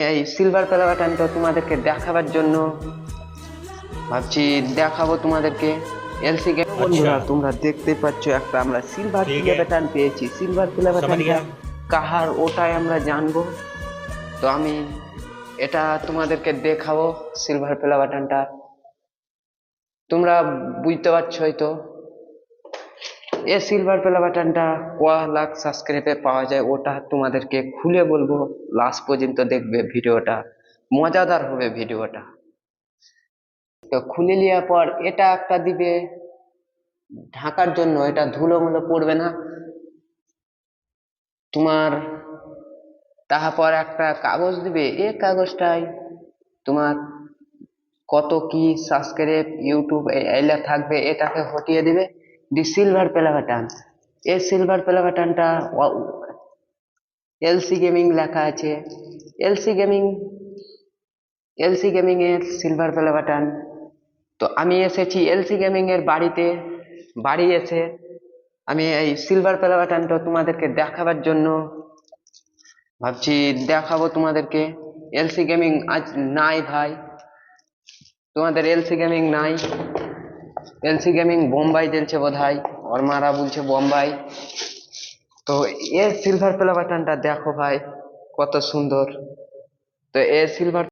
এই সিলভার প্যালাবাটা আমি তো তোমাদেরকে দেখাবার জন্য ভাবছি দেখাবো তোমাদেরকে এলসি গেম বন্ধুরা তোমরা দেখতে পাচ্ছ একটা আমরা সিলভার প্লে পেয়েছি। সিলভার প্লে কাহার ওটাই আমরা জানব। তো আমি এটা তোমাদেরকে দেখাবো সিলভার প্লে তোমরা বুঝতে পারছ হয়তো এ সিলভার প্লে বাটনটা ক লাখ সাবস্ক্রাইবে পাওয়া যায় ওটা তোমাদেরকে খুলে বলব। লাস্ট পর্যন্ত দেখবে ভিডিওটা। মজাদার হবে ভিডিওটা। তো খুলে নেওয়ার পর এটা একটা দিবে। ঢাকার জন্য এটা ধুলো মুলো পড়বে না। তোমার তারপর একটা কাগজ দিবে। এ কাগজটাই তোমার কত কি সাবস্ক্রাইব ইউটিউব এলা থাকবে, এটাকে হটিয়ে দিবে। দি সিলভার প্লে বাটন এই সিলভার প্লে বাটনটা এলসি গেমিং লেখা আছে এলসি গেমিং এলসি গেমিং এর সিলভার প্লে বাটন তো আমি এসেছি এলসি গেমিং এর বাড়িতে বাড়ি এসে আমি এই সিলভার প্লে বাটনটা তোমাদেরকে দেখাবার জন্য ভাবছি দেখাবো তোমাদেরকে এলসি গেমিং আজ নাই ভাই তোমাদের এলসি গেমিং নাই এলসি গেমিং বোম্বাই চলছে বোধ হয় ওর মারা বলছে বোম্বাই তো এর সিলভার প্লে বাটনটা দেখো ভাই, কত সুন্দর। তো এ সিলভার